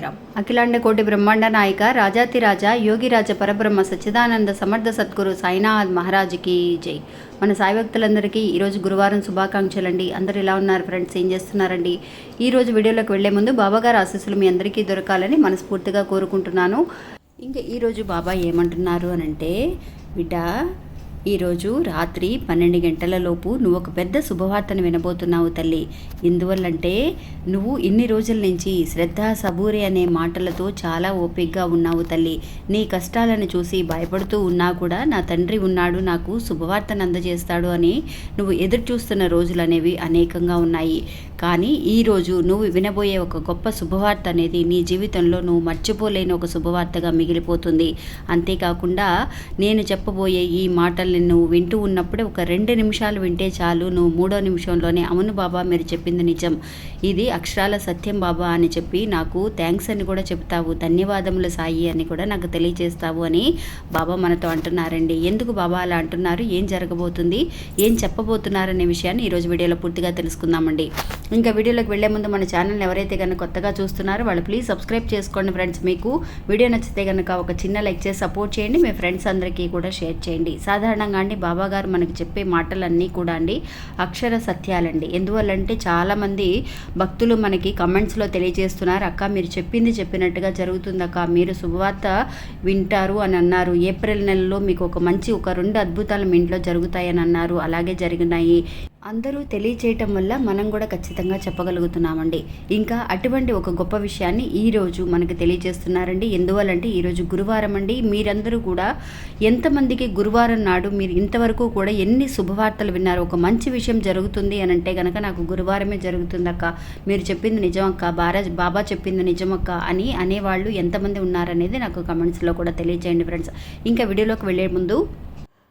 సాయిరాం అఖిలాండ కోటి బ్రహ్మాండ నాయక రాజాతిరాజ యోగిరాజ పరబ్రహ్మ సచ్చిదానంద సమర్థ సద్గురు సాయినాథ్ మహారాజుకి జై. మన సాయి భక్తులందరికీ ఈరోజు గురువారం శుభాకాంక్షలండి. అందరు ఎలా ఉన్నారు ఫ్రెండ్స్? ఏం చేస్తున్నారండి? ఈరోజు వీడియోలోకి వెళ్ళే ముందు బాబాగారు ఆశీస్సులు మీ అందరికీ దొరకాలని మనస్ఫూర్తిగా కోరుకుంటున్నాను. ఇంకా ఈరోజు బాబా ఏమంటున్నారు అని అంటే బిడ్డ ఈరోజు రాత్రి పన్నెండు గంటలలోపు నువ్వు ఒక పెద్ద శుభవార్తను వినబోతున్నావు తల్లి. ఎందువల్లంటే నువ్వు ఇన్ని రోజుల నుంచి శ్రద్ధ సబూరి అనే మాటలతో చాలా ఓపికగా ఉన్నావు తల్లి. నీ కష్టాలను చూసి భయపడుతూ ఉన్నా కూడా నా తండ్రి ఉన్నాడు నాకు శుభవార్తను అందజేస్తాడు అని నువ్వు ఎదురు చూస్తున్న రోజులు అనేవి అనేకంగా ఉన్నాయి. కానీ ఈరోజు నువ్వు వినబోయే ఒక గొప్ప శుభవార్త అనేది నీ జీవితంలో నువ్వు మర్చిపోలేని ఒక శుభవార్తగా మిగిలిపోతుంది. అంతేకాకుండా నేను చెప్పబోయే ఈ మాటలు మాటల్ని నువ్వు వింటూ ఉన్నప్పుడే ఒక రెండు నిమిషాలు వింటే చాలు. నువ్వు మూడో నిమిషంలోనే అవును బాబా మీరు చెప్పింది నిజం. ఇది అక్షరాల సత్యం బాబా అని చెప్పి నాకు థ్యాంక్స్ అని కూడా చెప్తావు. ధన్యవాదములు సాయి అని కూడా నాకు తెలియజేస్తావు అని బాబా మనతో అంటున్నారండి. ఎందుకు బాబా అలా అంటున్నారు? ఏం జరగబోతుంది? ఏం చెప్పబోతున్నారనే విషయాన్ని ఈరోజు వీడియోలో పూర్తిగా తెలుసుకుందామండి. ఇంకా వీడియోలోకి వెళ్ళే ముందు మన ఛానల్ ఎవరైతే కనుక కొత్తగా చూస్తున్నారో వాళ్ళు ప్లీజ్ సబ్స్క్రైబ్ చేసుకోండి ఫ్రెండ్స్ మీకు వీడియో నచ్చితే కనుక ఒక చిన్న లైక్ చేసి సపోర్ట్ చేయండి. మీ ఫ్రెండ్స్ అందరికీ కూడా షేర్ చేయండి. సాధారణంగా అండి బాబా గారు మనకి చెప్పే మాటలన్నీ కూడా అండి అక్షర సత్యాలండి. ఎందువల్లంటే చాలామంది భక్తులు మనకి కమెంట్స్లో తెలియజేస్తున్నారు అక్క మీరు చెప్పింది చెప్పినట్టుగా జరుగుతుంది అక్క మీరు శుభవార్త వింటారు అని అన్నారు. ఏప్రిల్ నెలలో మీకు ఒక మంచి ఒక రెండు అద్భుతాలు మీ ఇంట్లో జరుగుతాయని అన్నారు. అలాగే జరిగినాయి. అందరూ తెలియచేయటం వల్ల మనం కూడా ఖచ్చితంగా చెప్పగలుగుతున్నామండి. ఇంకా అటువంటి ఒక గొప్ప విషయాన్ని ఈరోజు మనకు తెలియజేస్తున్నారండి. ఎందువల్లంటే ఈరోజు గురువారం అండి. మీరందరూ కూడా ఎంతమందికి గురువారం నాడు మీరు ఇంతవరకు కూడా ఎన్ని శుభవార్తలు విన్నారు ఒక మంచి విషయం జరుగుతుంది అని అంటే కనుక నాకు గురువారమే జరుగుతుందక్క. మీరు చెప్పింది నిజమక్క బారా బాబా చెప్పింది నిజమక్క అని అనేవాళ్ళు ఎంతమంది ఉన్నారనేది నాకు కమెంట్స్లో కూడా తెలియజేయండి ఫ్రెండ్స్. ఇంకా వీడియోలోకి వెళ్ళే ముందు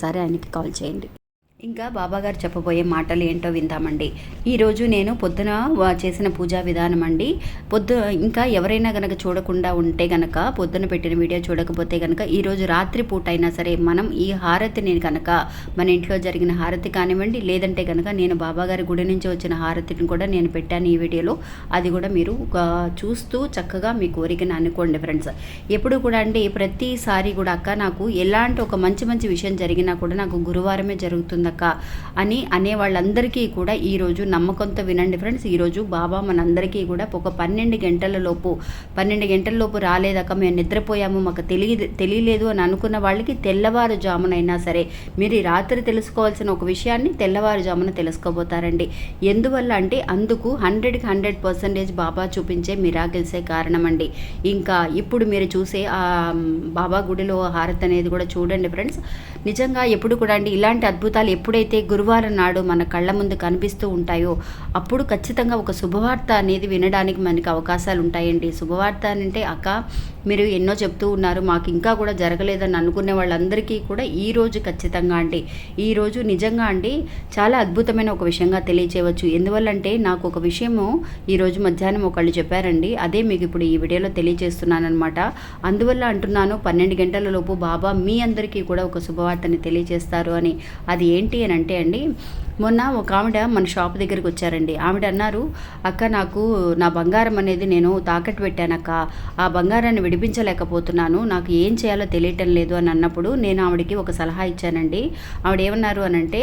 ఒక్కసారి ఆయనకి కాల్ చేయండి. ఇంకా బాబాగారు చెప్పబోయే మాటలు ఏంటో విందామండి. ఈరోజు నేను పొద్దున చేసిన పూజా విధానం అండి. పొద్దు ఇంకా ఎవరైనా గనక చూడకుండా ఉంటే గనక పొద్దున పెట్టిన వీడియో చూడకపోతే గనక ఈరోజు రాత్రి పూట అయినా సరే మనం ఈ హారతిని కనుక మన ఇంట్లో జరిగిన హారతి కానివ్వండి లేదంటే కనుక నేను బాబాగారి గుడి నుంచి వచ్చిన హారతిని కూడా నేను పెట్టాను ఈ వీడియోలో. అది కూడా మీరు చూస్తూ చక్కగా మీ కోరికను అనుకోండి ఫ్రెండ్స్. ఎప్పుడు కూడా అండి ప్రతిసారి కూడా అక్క నాకు ఎలాంటి ఒక మంచి మంచి విషయం జరిగినా కూడా నాకు గురువారమే జరుగుతుంది జరుగుతుందక్క అని అనే వాళ్ళందరికీ కూడా ఈరోజు నమ్మకంతో వినండి ఫ్రెండ్స్. ఈరోజు బాబా మనందరికీ కూడా ఒక పన్నెండు గంటల లోపు పన్నెండు గంటల లోపు రాలేదక్క మేము నిద్రపోయాము. మాకు తెలియ తెలియలేదు అని అనుకున్న వాళ్ళకి తెల్లవారుజామునైనా సరే మీరు ఈ రాత్రి తెలుసుకోవాల్సిన ఒక విషయాన్ని తెల్లవారుజామున తెలుసుకోబోతారండి. ఎందువల్ల అంటే అందుకు హండ్రెడ్కి హండ్రెడ్ పర్సెంటేజ్ బాబా చూపించే మిరాకిల్సే కారణమండి. ఇంకా ఇప్పుడు మీరు చూసే ఆ బాబా గుడిలో హారత్ అనేది కూడా చూడండి ఫ్రెండ్స్. నిజంగా ఎప్పుడు కూడా అండి ఇలాంటి అద్భుతాలు ఎప్పుడైతే గురువారం నాడు మన కళ్ళ ముందు కనిపిస్తూ ఉంటాయో అప్పుడు ఖచ్చితంగా ఒక శుభవార్త అనేది వినడానికి మనకి అవకాశాలు ఉంటాయండి శుభవార్త అని అంటే అక్క మీరు ఎన్నో చెప్తూ ఉన్నారు. మాకు ఇంకా కూడా జరగలేదని అనుకునే వాళ్ళందరికీ కూడా ఈ రోజు ఖచ్చితంగా అండి. ఈ రోజు నిజంగా అండి చాలా అద్భుతమైన ఒక విషయంగా తెలియచేయవచ్చు. ఎందువల్లంటే నాకు ఒక విషయము ఈరోజు మధ్యాహ్నం ఒకళ్ళు చెప్పారండి. అదే మీకు ఇప్పుడు ఈ వీడియోలో తెలియజేస్తున్నాను అనమాట అందువల్ల అంటున్నాను పన్నెండు గంటల లోపు బాబా మీ అందరికీ కూడా ఒక శుభవార్తని తెలియజేస్తారు అని. అది ఏంటి అని అంటే అండి మొన్న ఒక ఆవిడ మన షాప్ దగ్గరికి వచ్చారండి. ఆవిడ అన్నారు అక్క నాకు నా బంగారం అనేది నేను తాకట్టు పెట్టానక్క ఆ బంగారాన్ని విడిపించలేకపోతున్నాను. నాకు ఏం చేయాలో తెలియటం లేదు అని అన్నప్పుడు నేను ఆవిడకి ఒక సలహా ఇచ్చానండి. ఆవిడ ఏమన్నారు అని అంటే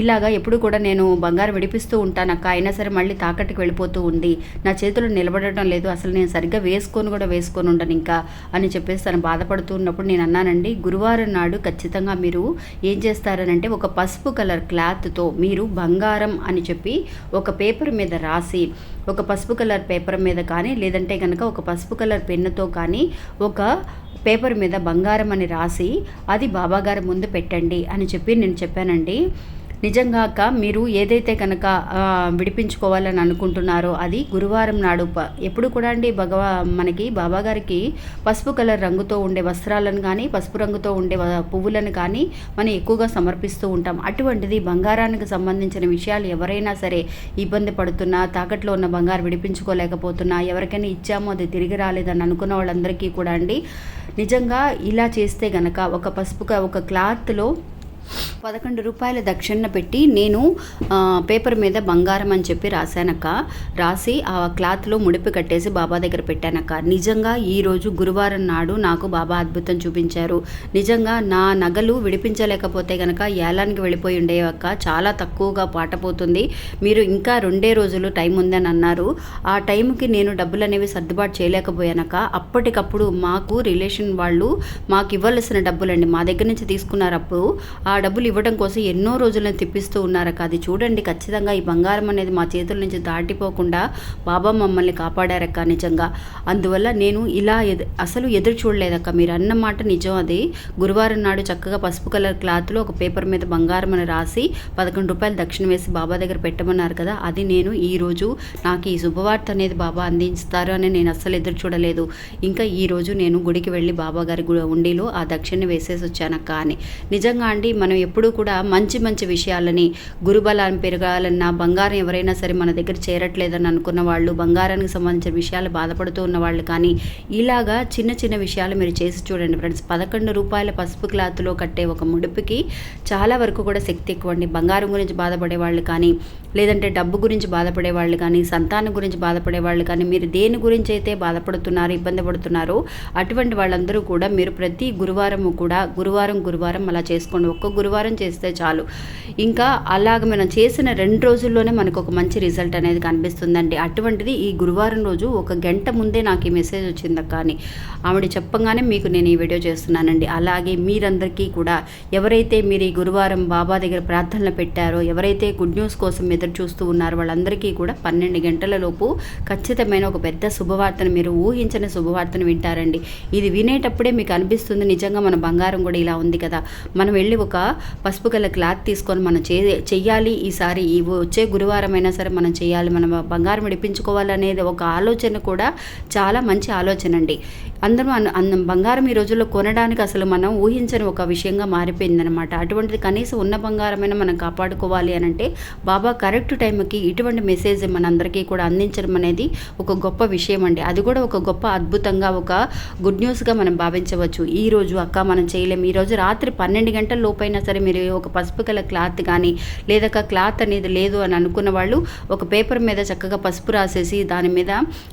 ఇలాగా ఎప్పుడు కూడా నేను బంగారం విడిపిస్తూ ఉంటానక్క అయినా సరే మళ్ళీ తాకట్టుకి వెళ్ళిపోతూ ఉంది. నా చేతులు నిలబడటం లేదు. అసలు నేను సరిగ్గా వేసుకొని కూడా వేసుకొని ఉంటాను ఇంకా అని చెప్పేసి తను బాధపడుతూ ఉన్నప్పుడు నేను అన్నానండి గురువారం నాడు ఖచ్చితంగా మీరు ఏం చేస్తారనంటే ఒక పసుపు కలర్ క్లాత్తో మీరు బంగారం అని చెప్పి ఒక పేపర్ మీద రాసి ఒక పసుపు కలర్ పేపర్ మీద కానీ లేదంటే కనుక ఒక పసుపు కలర్ పెన్నుతో కానీ ఒక పేపర్ మీద బంగారం అని రాసి అది బాబాగారి ముందు పెట్టండి అని చెప్పి నేను చెప్పానండి. నిజంగా అక్క మీరు ఏదైతే కనుక విడిపించుకోవాలని అనుకుంటున్నారో అది గురువారం నాడు ఎప్పుడు కూడా అండి భగవా మనకి బాబాగారికి పసుపు కలర్ రంగుతో ఉండే వస్త్రాలను కానీ పసుపు రంగుతో ఉండే పువ్వులను కానీ మనం ఎక్కువగా సమర్పిస్తూ ఉంటాం. అటువంటిది బంగారానికి సంబంధించిన విషయాలు ఎవరైనా సరే ఇబ్బంది పడుతున్నా తాకట్లో ఉన్న బంగారం విడిపించుకోలేకపోతున్నా ఎవరికైనా ఇచ్చామో అది తిరిగి రాలేదని అనుకున్న వాళ్ళందరికీ కూడా అండి నిజంగా ఇలా చేస్తే గనక ఒక పసుపుగా ఒక క్లాత్లో పదకొండు రూపాయల దక్షిణ పెట్టి నేను పేపర్ మీద బంగారం అని చెప్పి రాశానక్క. రాసి ఆ క్లాత్లో ముడిపి కట్టేసి బాబా దగ్గర పెట్టానక్క. నిజంగా ఈరోజు గురువారం నాడు నాకు బాబా అద్భుతం చూపించారు. నిజంగా నా నగలు విడిపించలేకపోతే గనక ఏలానికి వెళ్ళిపోయి ఉండేవక్క? చాలా తక్కువగా పాటపోతుంది మీరు ఇంకా రెండే రోజులు టైం ఉందని అన్నారు. ఆ టైంకి నేను డబ్బులు అనేవి సర్దుబాటు చేయలేకపోయానక్క. అప్పటికప్పుడు మాకు రిలేషన్ వాళ్ళు మాకు ఇవ్వాల్సిన డబ్బులండి. మా దగ్గర నుంచి తీసుకున్నారు అప్పుడు ఆ డబ్బులు ఇవ్వడం కోసం ఎన్నో రోజులను తిప్పిస్తూ ఉన్నారక్క. అది చూడండి ఖచ్చితంగా ఈ బంగారం అనేది మా చేతుల నుంచి దాటిపోకుండా బాబా మమ్మల్ని కాపాడారక్క నిజంగా. అందువల్ల నేను ఇలా అసలు ఎదురు చూడలేదక్క. మీరు అన్నమాట నిజం అది. గురువారం నాడు చక్కగా పసుపు కలర్ క్లాత్లో ఒక పేపర్ మీద బంగారం అని రాసి పదకొండు రూపాయలు దక్షిణ వేసి బాబా దగ్గర పెట్టమన్నారు కదా అది నేను ఈరోజు నాకు ఈ శుభవార్త అనేది బాబా అందిస్తారు అని నేను అస్సలు ఎదురు చూడలేదు. ఇంకా ఈరోజు నేను గుడికి వెళ్ళి బాబా గారి ఉండిలో ఆ దక్షిణ వేసేసి వచ్చానక్క అని. నిజంగా అండి మన మనం ఎప్పుడూ కూడా మంచి మంచి విషయాలని గురుబలం పెరగాలన్నా బంగారం ఎవరైనా సరే మన దగ్గర చేరట్లేదని అనుకున్న వాళ్ళు బంగారానికి సంబంధించిన విషయాలు బాధపడుతూ ఉన్న వాళ్ళు కానీ ఇలాగా చిన్న చిన్న విషయాలు మీరు చేసి చూడండి ఫ్రెండ్స్. పదకొండు రూపాయల పసుపు క్లాత్లో కట్టే ఒక ముడుపుకి చాలా వరకు కూడా శక్తి ఎక్కువ అండి బంగారం గురించి బాధపడే వాళ్ళు కానీ లేదంటే డబ్బు గురించి బాధపడే వాళ్ళు కానీ సంతానం గురించి బాధపడే వాళ్ళు కానీ మీరు దేని గురించి అయితే బాధపడుతున్నారు ఇబ్బంది పడుతున్నారో అటువంటి వాళ్ళందరూ కూడా మీరు ప్రతి గురువారము కూడా గురువారం గురువారం అలా చేసుకోండి. ఒక్క గురువారం చేస్తే చాలు. ఇంకా అలాగ మనం చేసిన రెండు రోజుల్లోనే మనకు ఒక మంచి రిజల్ట్ అనేది కనిపిస్తుందండి. అటువంటిది ఈ గురువారం రోజు ఒక గంట ముందే నాకు ఈ మెసేజ్ వచ్చింది కానీ ఆవిడ చెప్పగానే మీకు నేను ఈ వీడియో చేస్తున్నానండి. అలాగే మీరందరికీ కూడా ఎవరైతే మీరు ఈ గురువారం బాబా దగ్గర ప్రార్థనలు పెట్టారో ఎవరైతే గుడ్ న్యూస్ కోసం ఎదురు చూస్తూ ఉన్నారో వాళ్ళందరికీ కూడా పన్నెండు గంటల లోపు ఖచ్చితమైన ఒక పెద్ద శుభవార్తను మీరు ఊహించని శుభవార్తను వింటారండి. ఇది వినేటప్పుడే మీకు అనిపిస్తుంది నిజంగా మన బంగారం కూడా ఇలా ఉంది కదా. మనం వెళ్ళి ఒక పసుపు గల క్లాత్ తీసుకొని మనం చే చెయ్యాలి. ఈసారి ఈ వచ్చే గురువారం అయినా సరే మనం చేయాలి మనం బంగారం విడిపించుకోవాలనేది ఒక ఆలోచన కూడా చాలా మంచి ఆలోచన అండి అందరూ అన్న బంగారం ఈ రోజుల్లో కొనడానికి అసలు మనం ఊహించని ఒక విషయంగా మారిపోయిందనమాట అటువంటిది కనీసం ఉన్న బంగారమైన మనం కాపాడుకోవాలి అని అంటే బాబా కరెక్ట్ టైంకి ఇటువంటి మెసేజ్ మనందరికీ కూడా అందించడం అనేది ఒక గొప్ప విషయం అండి. అది కూడా ఒక గొప్ప అద్భుతంగా ఒక గుడ్ న్యూస్గా మనం భావించవచ్చు. ఈ రోజు అక్క మనం చేయలేము ఈరోజు రాత్రి పన్నెండు గంటల లోపైనా సరే మీరు ఒక పసుపు కల క్లాత్ కానీ లేదా క్లాత్ అనేది లేదు అని అనుకున్న వాళ్ళు ఒక పేపర్ మీద చక్కగా పసుపు రాసేసి దాని మీద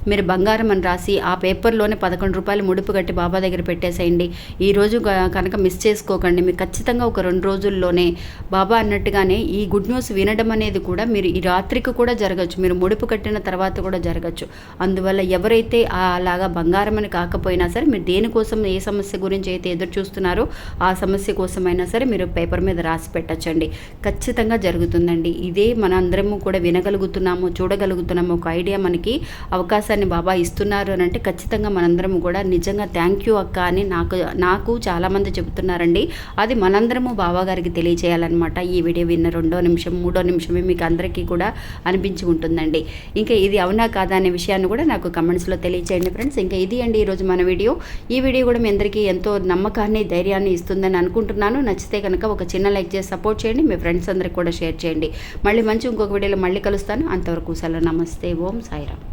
మీరు బంగారం అని రాసి ఆ పేపర్లోనే పదకొండు రూపాయలు ముడుపు కట్టి బాబా దగ్గర పెట్టేసేయండి. ఈరోజు కనుక మిస్ చేసుకోకండి. మీకు ఖచ్చితంగా ఒక రెండు రోజుల్లోనే బాబా అన్నట్టుగానే ఈ గుడ్ న్యూస్ వినడం అనేది కూడా మీరు ఈ రాత్రికి కూడా జరగచ్చు. మీరు ముడుపు కట్టిన తర్వాత కూడా జరగచ్చు. అందువల్ల ఎవరైతే అలాగా బంగారం అని కాకపోయినా సరే మీరు దేనికోసం ఏ సమస్య గురించి అయితే ఎదురు చూస్తున్నారో ఆ సమస్య కోసమైనా సరే మీరు పేపర్ మీద రాసి పెట్టచ్చండి. ఖచ్చితంగా జరుగుతుందండి. ఇదే మన అందరము కూడా వినగలుగుతున్నాము చూడగలుగుతున్నాము. ఒక ఐడియా మనకి అవకాశాన్ని బాబా ఇస్తున్నారు అని అంటే ఖచ్చితంగా మనందరము కూడా నిజంగా థ్యాంక్ యూ అక్క అని నాకు నాకు చాలామంది చెబుతున్నారండి. అది మనందరము బావగారికి తెలియచేయాలన్నమాట ఈ వీడియో విన్న రెండో నిమిషం మూడో నిమిషమే మీకు అందరికీ కూడా అనిపించి ఉంటుందండి. ఇంకా ఇది అవునా కాదా అనే విషయాన్ని కూడా నాకు కమెంట్స్లో తెలియచేయండి ఫ్రెండ్స్ ఇంకా ఇది అండి ఈరోజు మన వీడియో. ఈ వీడియో కూడా మీ అందరికీ ఎంతో నమ్మకాన్ని ధైర్యాన్ని ఇస్తుందని అనుకుంటున్నాను. నచ్చితే కనుక ఒక చిన్న లైక్ చేసి సపోర్ట్ చేయండి. మీ ఫ్రెండ్స్ అందరికి కూడా షేర్ చేయండి. మళ్ళీ మంచి ఇంకొక వీడియోలో మళ్ళీ కలుస్తాను. అంతవరకు సెలవు. నమస్తే. ఓం సాయిరామ్.